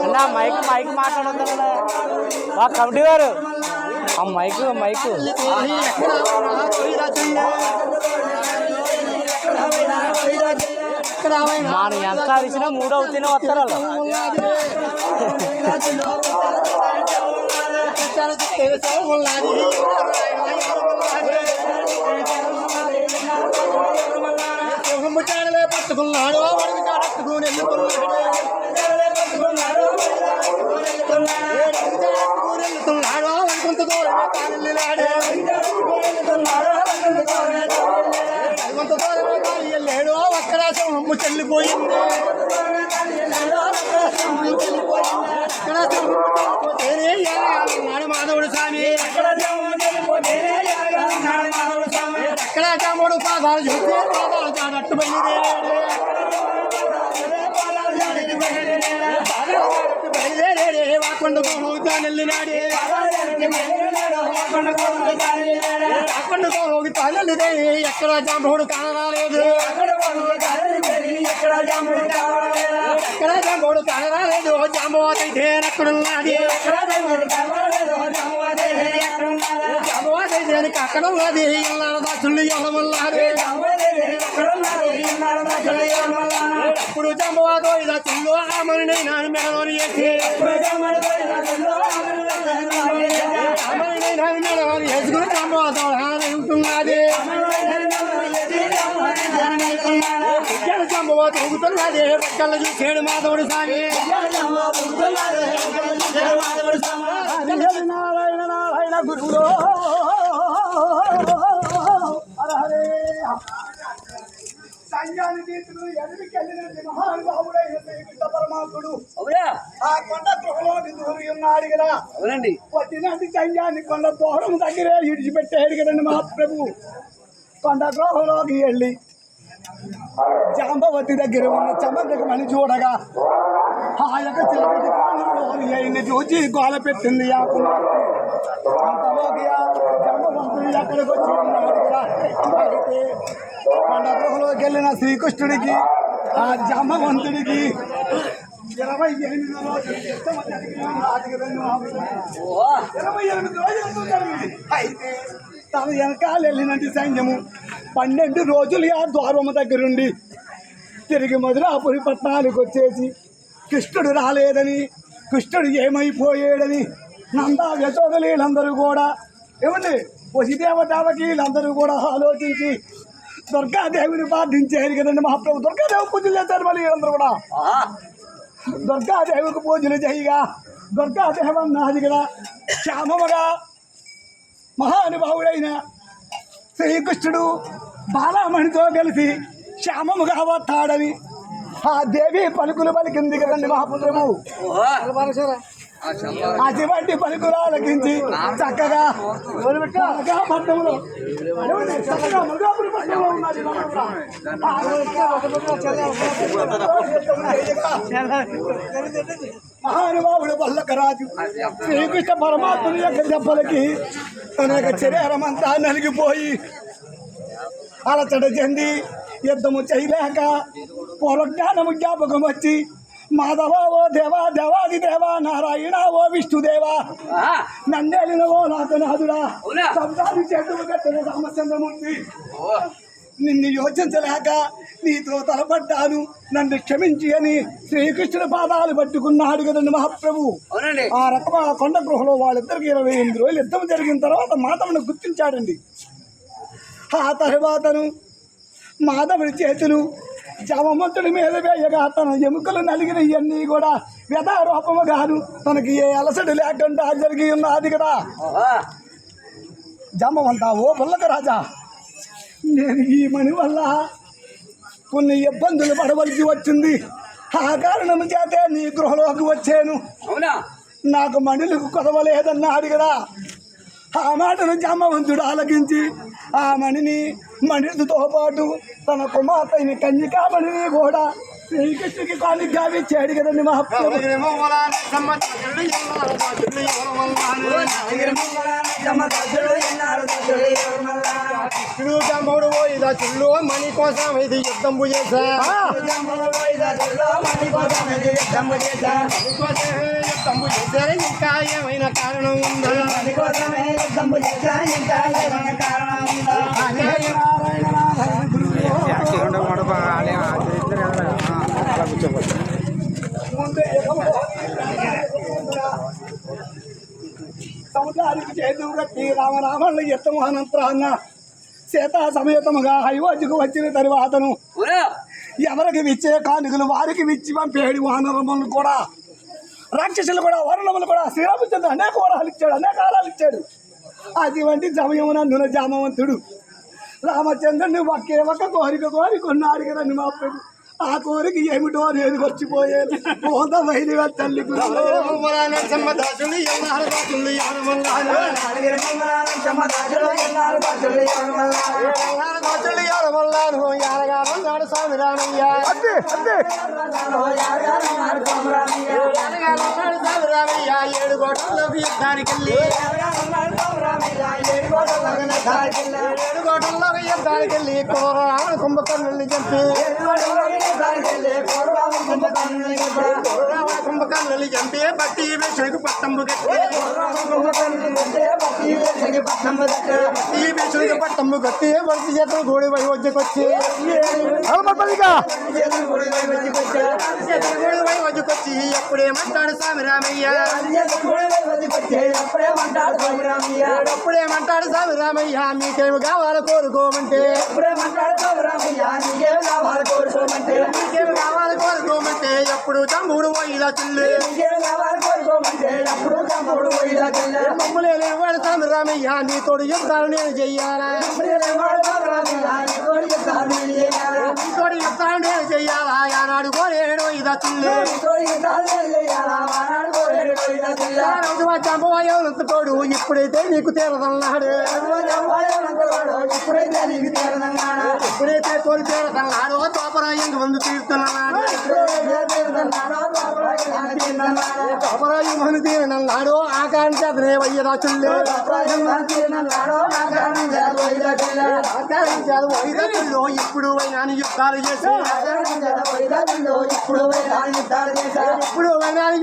అన్నా mic mic మాట్లాడొద్దు బా కమిటీ గారు. ఆ మైక్ మైక్ మన ఎంత అరిచినా మూడు అవుతూనే వస్తారు వాళ్ళు. పట్టుకున్నాడు వాడికి చాడట్టుకుని వెళ్తున్నాడు అనుకుంటూ దూరమే దూరమే కానీ వెళ్ళాడు అక్కడ సొమ్ము చెల్లిపోయింది అక్కడ చెల్లిపోతేనే మాధవుడు స్వామి అక్కడ చాముడు పాదాలు చూస్తే పాదాలు చాడట్టు బయలుదేరే వాకొండ వెళ్ళినాడే వాకొండ కోహోగి తానెల్లిదే ఎక్కడ జాంబుడు కానరాలేదు ఎక్కడ జాంబుడు కానరాలేదు జాంబవాత అయితే ఎక్కడున్నది అయితే అక్కడ ఉన్నది. ఇల్లాల దాసులు ఇప్పుడు జమ్మవాదో ఇలా తిల్లు ఆమని నాన్న మెడలోని వేసి ఆమని నాన్న మెడలోని వేసుకుని జమ్మవాదో ఉంటున్నది. పక్కల చూసేడు మాధవుడు సామి. నారాయణ నారాయణ గురువులో హర హరే సంఘాన్ని తీర్చుకు ఎదురుకి వెళ్ళినటువంటి మహానుభావుడైన శ్రీకృష్ణ పరమాత్ముడు ఆ కొండ గృహలోకి దూరి ఉన్నాడు కదా. అవునండి. వచ్చినట్టు సంఘాన్ని కొండ దూరం దగ్గరే ఇడిచిపెట్టాడు కదండి మహాప్రభు. కొండ గృహలోకి వెళ్ళి జాంబవతి దగ్గర ఉన్న చమకమని చూడగా ఆ యొక్క చిలకటి చూచి గోల పెట్టింది ఆ కుమార్తె అంతలోకి ఆ వచ్చి ఉన్నప్పుడు కూడా అయితే కొండ వెళ్ళిన శ్రీకృష్ణుడికి ఆ జాంబవంతుడికి ఇరవై ఎనిమిది రోజులు ఇరవై ఎనిమిది రోజులు అయితే తన వెనకాల వెళ్ళినట్టు సైన్యము పన్నెండు రోజులు ఆ ద్వారము దగ్గరుండి తిరిగి మధురాపురి పట్టణానికి వచ్చేసి కృష్ణుడు రాలేదని కృష్ణుడు ఏమైపోయాడని నందా యశోదలీలందరూ కూడా ఏమండి వసిదేవతావకి వీళ్ళందరూ కూడా ఆలోచించి దుర్గాదేవిని ప్రార్థించారు కదండి మహాప్రభు. దుర్గాదేవి పూజలు చేశారు మళ్ళీ వీళ్ళందరూ కూడా. దుర్గాదేవికి పూజలు చేయగా దుర్గాదేవి అన్నది కదా. శ్యామముగా మహానుభావుడైన శ్రీకృష్ణుడు బాలామణితో కలిసి శ్యామముగా వస్తాడని ఆ దేవి పలుకులు పలికింది కదండి మహాపుత్రము. అటువంటి పలుకులు ఆలకించి చక్కగా ఏమండి? చక్కగా పట్టణంలో ఉన్నది మహానుభావుడు వల్లకరాజు శ్రీకృష్ణ పరమాత్ముని యొక్క దెబ్బలకి తన యొక్క శరీరం అంతా నలిగిపోయి అలచట చెంది యుద్ధము చేయలేక పూర్వజ్ఞానము జ్ఞాపకం వచ్చి మాధవ ఓ దేవా దేవాది దేవా నారాయణ ఓ విష్ణుదేవా. నన్నేలిన ఓ నాథనాథుడా. శబ్దాలు చెడ్డు కట్టిన రామచంద్రమూర్తి. నిన్ను యోచించలేక నీతో తలపడ్డాను. నన్ను క్షమించి అని శ్రీకృష్ణుడి పాదాలు పట్టుకున్నాడు కదండి మహాప్రభు. అవునండి. ఆ రకం ఆ కొండ గృహలో వాళ్ళిద్దరికి ఇరవై ఎనిమిది రోజులు యుద్ధం జరిగిన తర్వాత మాధవుని గుర్తించాడండి. ఆ తర్వాతను మాధవుడి చేతులు జమమంతుడి మీద వేయగా తన ఎముకలు నలిగిన ఇవన్నీ కూడా వ్యధారూపముగాను తనకి ఏ అలసడి లేకుండా జరిగి ఉన్నది కదా. జమమంతా ఓ బుల్లక రాజా నేను ఈ మణి వల్ల కొన్ని ఇబ్బందులు పడవలసి వచ్చింది. ఆ కారణం చేతే నీ గృహలోకి వచ్చాను. అవునా? నాకు మణులకు కొదవలేదన్నాడు కదా. ఆ మాటను జామవంతుడు ఆలకించి ఆ మణిని మణితో పాటు తన కుమార్తెని కన్యకామణిని కూడా శ్రీకృష్ణుకి కాని గావిచ్చాడు కదండి మహాప్రభు అటుడు ఇదా చిల్లు మణి కోసం ఇది యుద్ధం చేశా యుద్ధం చేసా ఇంకా ఏమైనా కారణం ఉందా సముద్రానికి చేతులు కట్టి రామరామళ్ళు ఎత్తము అనంతరాన్న సీతా సమేతముగా హైవజ్జుకు వచ్చిన తరువాతను ఎవరికి విచ్చే కానుకలు వారికి విచ్చి పంపేడు వానరములు కూడా. రాక్షసులు కూడా వర్ణములు కూడా శ్రీరామచంద్ర అనేక వరాలు ఇచ్చాడు అనేక వరాలు ఇచ్చాడు. అటువంటి సమయమునందున జామవంతుడు. రామచంద్రుని ఒకే ఒక కోరిక కోరి కొన్నాడు కదా మా ప్రభు ఆ కోరిక ఏమిటో అనేది వచ్చిపోయేది పోత వైద్య తల్లి ఏడు గోటల్లోకి యుద్ధానికి వెళ్ళి ఏడు గోటల్లోకి యుద్ధానికి వెళ్ళి కుమరామ కుంభకర్ణుల్ని చంపి కుమరామ కుంభకర్ణుల్ని చంపి బట్టి వేషకు పట్టంబు కట్టి ఈ వేషకు పట్టంబు కట్టి వలసి చేతులు గోడి వై వచ్చి గోడి వై వచ్చి ఎప్పుడేమంటాడు స్వామి రామయ్య ఎప్పుడేమంటాడు స్వామి రామయ్య మీకేమి కావాలో కోరుకోమంటే మీకేమి కావాలో కోరుకోమంటే ఎప్పుడు తమ్ముడు పోయిలా చిల్లు మమ్ములే స్వామి రామయ్య నీతోడు యుద్ధాలు నేను చెయ్యాలా నీతోడు యుద్ధాలు నేను చెయ్యాలా ఆనాడు కోరేడు ఇదా చిల్లు చంపవాయోనంత తోడు ఇప్పుడైతే నీకు తీరదన్నాడు. ఎప్పుడైతే తోడు తీరదన్నాడు. తోపరాయంగా ముందు తీరుతున్నాడు తోపరాయి ముందు తీరనన్నాడు ఆకాంక్ష అతనే వయ్యదా చుల్లు? ఆకాంక్ష వైద్యుల్లో ఇప్పుడు అయినా యుద్ధాలు చేసి. ఇప్పుడు